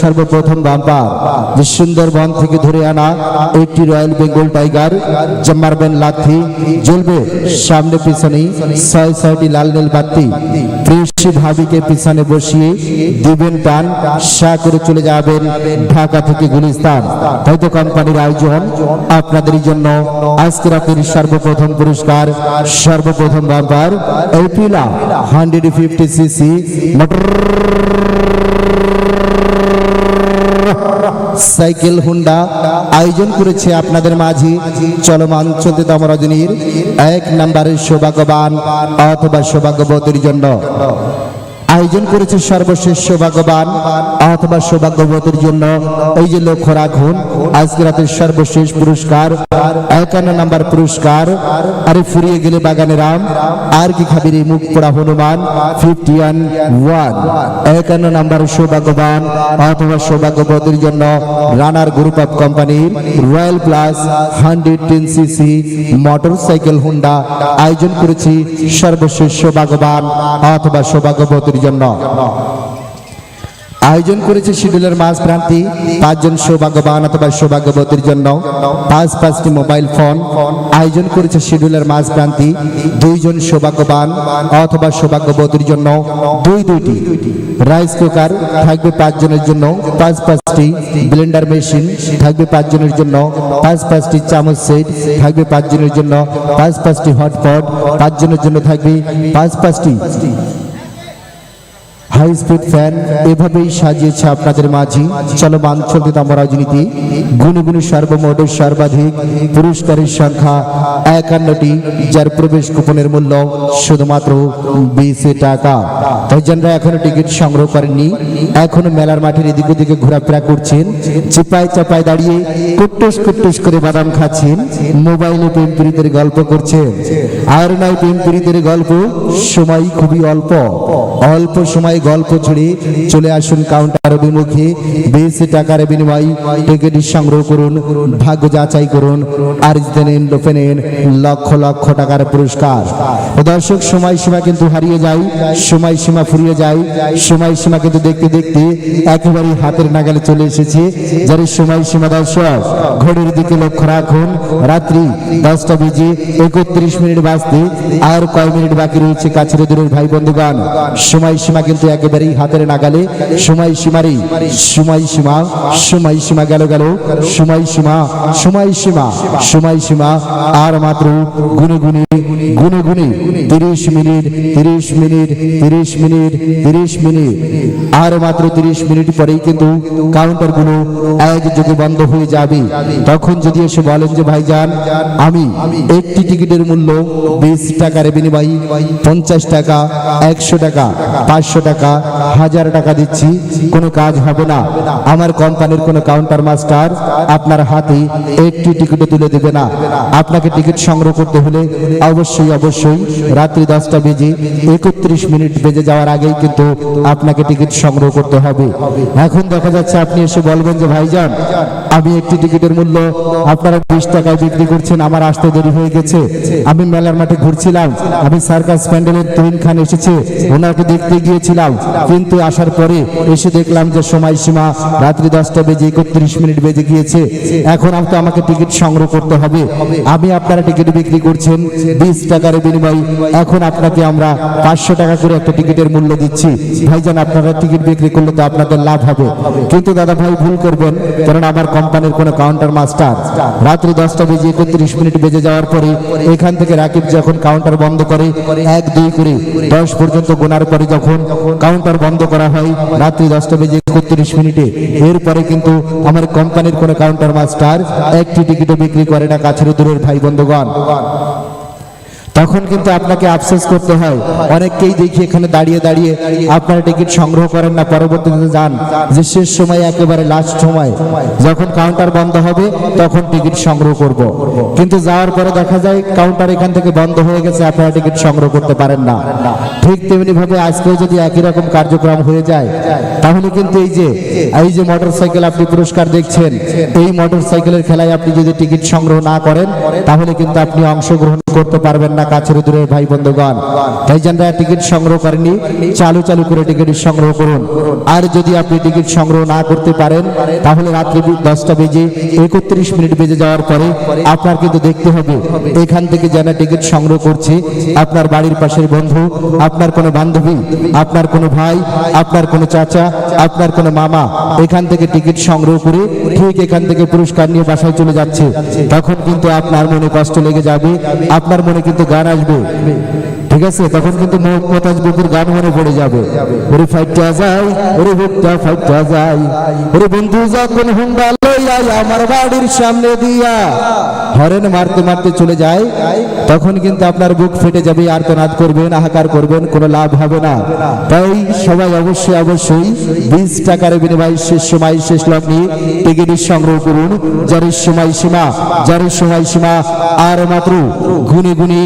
সর্বপ্রথম বাম্পার যে সুন্দরবন থেকে ধরে আনা একটি রয়্যাল বেঙ্গল টাইগার, যা মারবেন লাথি, জ্বলবে সামনে পিছনে ছয় ছয়টি লাল নীল বাতি প্রেসি ভাবিকে পিছনে বসিয়ে দিবেন টান সা করে চলে যাবেন ঢাকা থেকে গুলিস্তান। হয়তো কোম্পানির আয়োজন আপনাদের জন্য। আজকে রাতের সর্বপ্রথম পুরস্কার, সর্বপ্রথম বাম্পার এই পিলা hundred fifty CC motorcycle, Honda আয়োজন করেছে আপনাদের মাঝে। চলমান চলতেতম রজনীর এক নাম্বারের সৌভাগ্যবান অথবা সৌভাগ্যবতীর জন্য। আয়োজন করেছে সর্বশেষ সৌভাগ্যবান, অথবা সৌভাগ্যবতীর জন্য। এই যে লক্ষ্য রাখুন, আজকে রাতের সর্বশেষ পুরস্কার, একান্ন নাম্বার পুরস্কার। আরে ফুরিয়ে গেলে বাগানে রাম, আর কি খাবি রে মুখ পোড়া হনুমান? ফিফটি ওয়ান একান্ন নাম্বার সৌভাগ্যবান, অথবা সৌভাগ্যবতীর জন্য রানার গ্রুপ অফ কোম্পানির Royal Plus hundred ten CC motorcycle Honda আয়োজন করেছি সর্বশেষ সৌভাগ্যবান, অথবা সৌভাগ্যবতীর জন্য। আয়োজন করেছে শিডিউলের মাস প্রান্তি পাঁচজন সৌভাগ্যবান অথবা সৌভাগ্যবতীর জন্য। পাঁচ পাঁচটি মোবাইল ফোন আয়োজন করেছে শিডিউলের মাস প্রান্তি দুইজন সৌভাগ্যবান অথবা সৌভাগ্যবতীর জন্য। দুই দুইটি রাইস কুকার থাকবে পাঁচজনের জন্য। পাঁচ পাঁচটি ব্লেন্ডার মেশিন থাকবে পাঁচজনের জন্য। পাঁচ পাঁচটি চামচ সেট থাকবে পাঁচজনের জন্য। পাঁচ পাঁচটি হটপট পাঁচজনের জন্য থাকবে। পাঁচ পাঁচটি হাই স্পিড ফ্যান, এভাবেই সাজিয়েছে আপনাদের মাঝে। চলমান চলতিতাম রাজনীতি। গুণে গুণে সর্বমোটের সর্বাধিক পুরস্কারের সংখ্যা একান্নটি, যার প্রবেশ কুপনের মূল্য শুধুমাত্র বিশ টাকা। যারা এখনও টিকিট সংগ্রহ করেননি। এখনও মেলার মাঠের এদিক ওদিকে ঘোরাফেরা করছেন। চিপায় চাপায় দাঁড়িয়ে কুট্টুস কুট্টুস করে বাদাম খাচ্ছেন। মোবাইলে প্রেম পীড়িতের গল্প করছেন আর নয় প্রেম পীড়িতের গল্প সময় খুবই অল্প। অল্প সময় গল্প ছড়ে চলে আসুন কাউন্টার অভিমুখে। বেশি টাকার বিনিময় টিকিট সংগ্রহ করুন, ভাগ্য যাচাই করুন আর জিতে নিন লোপে নিন লক্ষ লক্ষ টাকার পুরস্কার। দর্শক সময় সীমা কিন্তু হারিয়ে যায় সময় সীমা ফুরিয়ে যায় সময় সীমা কিন্তু দেখতে দেখতে একেবারে হাতের নাগালে চলে এসেছে। যার সময় সীমা দর্শক, ঘড়ির দিকে লক্ষ্য রাখুন, রাত্রি দশটা বেজে একত্রিশ মিনিট বাজতে আর কয় মিনিট বাকি রয়েছে কাছের দূরের ভাই বন্ধুগণ? সময় সীমা কিন্তু একেবারেই হাতের নাগালে। সময় সীমারই সময় সীমা সময় সীমা গেল গেল। সময় সীমা সময় সীমা সময় সীমা। আর মাত্র গুনে গুনে গুনে গুনে তিরিশ মিনিট তিরিশ মিনিট তিরিশ মিনিট তিরিশ মিনিট। আর মাত্র তিরিশ মিনিট পরেই কিন্তু কাউন্টারগুলো একযোগে বন্ধ হয়ে যাবে। তখন যদি এসে বলেন যে, ভাইজান, আমি একটি টিকিটের মূল্য বিশ টাকার বিনিময়ে পঞ্চাশ টাকা, একশো টাকা, পাঁচশো টাকা হাজার টাকা দিচ্ছি, কোনো কাজ হবে না। আমার কোম্পানির কোনো কাউন্টার মাস্টার আপনার হাতে একটি টিকিটও তুলে দেবে না। আপনাকে টিকিট সংগ্রহ করতে হলে অবশ্যই অবশ্যই রাত্রি দশটা বেজে একত্রিশ মিনিট বেজে যাওয়ার আগেই কিন্তু আপনাকে টিকিট সংগ্রহ করতে হবে। এখন দেখা যাচ্ছে আপনি এসে বলবেন যে, ভাইজান, আমি একটি টিকিটের মূল্য আপনারা বিশ টাকায় বিক্রি করছেন, আমার আসতে দেরি হয়ে গেছে। আমি মেলার মাঠে ঘুরছিলাম। আমি সার্কাস প্যান্ডেলের তরিন খান এসেছে। ওনাকে দেখতে গিয়েছিলাম। কিন্তু আসার পরে এসে দেখলাম যে সময়সীমা রাত্রি দশটা বেজে একত্রিশ মিনিট বেজে গিয়েছে। এখন তো আমাকে টিকিট সংগ্রহ করতে হবে। আমি আপনারা টিকিট বিক্রি করছেন বিশ টাকার বিনিময়ে। এখন আপনাকে আমরা পাঁচশো টাকা করে একটা টিকিটের মূল্য দিচ্ছি। ভাইজান, আপনারা টিকিট বিক্রি করলে তো আপনাদের লাভ হবে। কিন্তু দাদা ভাই, ভুল করবেন কারণ আমার কোম্পানির কোনো কাউন্টার মাস্টার রাত্রি দশটা বেজে একত্রিশ মিনিট বেজে যাওয়ার পরে এখান থেকে রাকিব যখন কাউন্টার বন্ধ করে, এক, দুই করে দশ পর্যন্ত গোনার পরে যখন কাউন্টার বন্ধ করা হয়। রাত্রি দশটা বেজে একত্রিশ মিনিটে। এরপরে কিন্তু আমার কোম্পানির কোনো কাউন্টার মাস্টার একটি টিকিটও বিক্রি করে না, কাছের দূরের ভাই, বন্ধুগণ। তখন কিন্তু আপনাকে আফসোস করতে হয়। অনেককেই দেখি এখানে দাঁড়িয়ে দাঁড়িয়ে আপনারা টিকিট সংগ্রহ করেন না, পরবর্তীতে যান। যে শেষ সময়, একেবারে লাস্ট সময়, যখন কাউন্টার বন্ধ হবে, তখন টিকিট সংগ্রহ করব। কিন্তু যাওয়ার পরে দেখা যায় কাউন্টার এখান থেকে বন্ধ হয়ে গেছে, আপনারা টিকিট সংগ্রহ করতে পারেন না। ঠিক তেমনি ভাবে আজকেও যদি একই রকম কার্যক্রম হয়ে যায়, তাহলে কিন্তু এই যে এই যে মোটরসাইকেল আপনি পুরস্কার দেখছেন, এই মোটরসাইকেলের খেলায় আপনি যদি টিকিট সংগ্রহ না করেন, তাহলে কিন্তু আপনি অংশগ্রহণ করতে পারবেন না, কাছের দূরের ভাই বন্ধুগণ। তাই যারা টিকিট সংগ্রহ করেনি চালু চালু করে টিকিট সংগ্রহ করুন। আর যদি আপনি টিকিট সংগ্রহ না করতে পারেন, তাহলে রাত্রি দশটা বেজে একত্রিশ মিনিট বেজে যাওয়ার পরে আপনার কিন্তু দেখতে হবে। এখান থেকে যারা টিকিট সংগ্রহ করছে, আপনার বাড়ির পাশের বন্ধু, আপনার কোনো বান্ধবী, আপনার কোনো ভাই, আপনার কোনো চাচা, আপনার কোনো মামা, এখান থেকে টিকিট সংগ্রহ করে ঠিক এখান থেকে পুরস্কার নিয়ে বাসায় চলে যাচ্ছে। তখন কিন্তু আপনার মনে কষ্ট লেগে যাবে। আপনার মনে কিন্তু গান আসবে। ঠিক আছে? তখন কিন্তু গান মনে পড়ে যাবে। ওরে ফাইটটা যাই ওরে ফাইটটা যাই ওরে বন্ধু, যখন হুন্ডা লইয়া আমার বাড়ির সামনে দিয়া হরেন মারতে মারতে চলে যায়, তখন কিন্তু আপনার বুক ফেটে যাবে আর তো নাদ করবেন হাহাকার করবেন, কোনো লাভ হবে না। তাই সবাই অবশ্যই অবশ্যই বিশ টাকার বিনিময়ে শেষ সময়, শেষ লগ্নে টিকিট সংগ্রহ করুন। যার সময় সীমা যার সময় সীমা আর মাত্র গুনে গুনে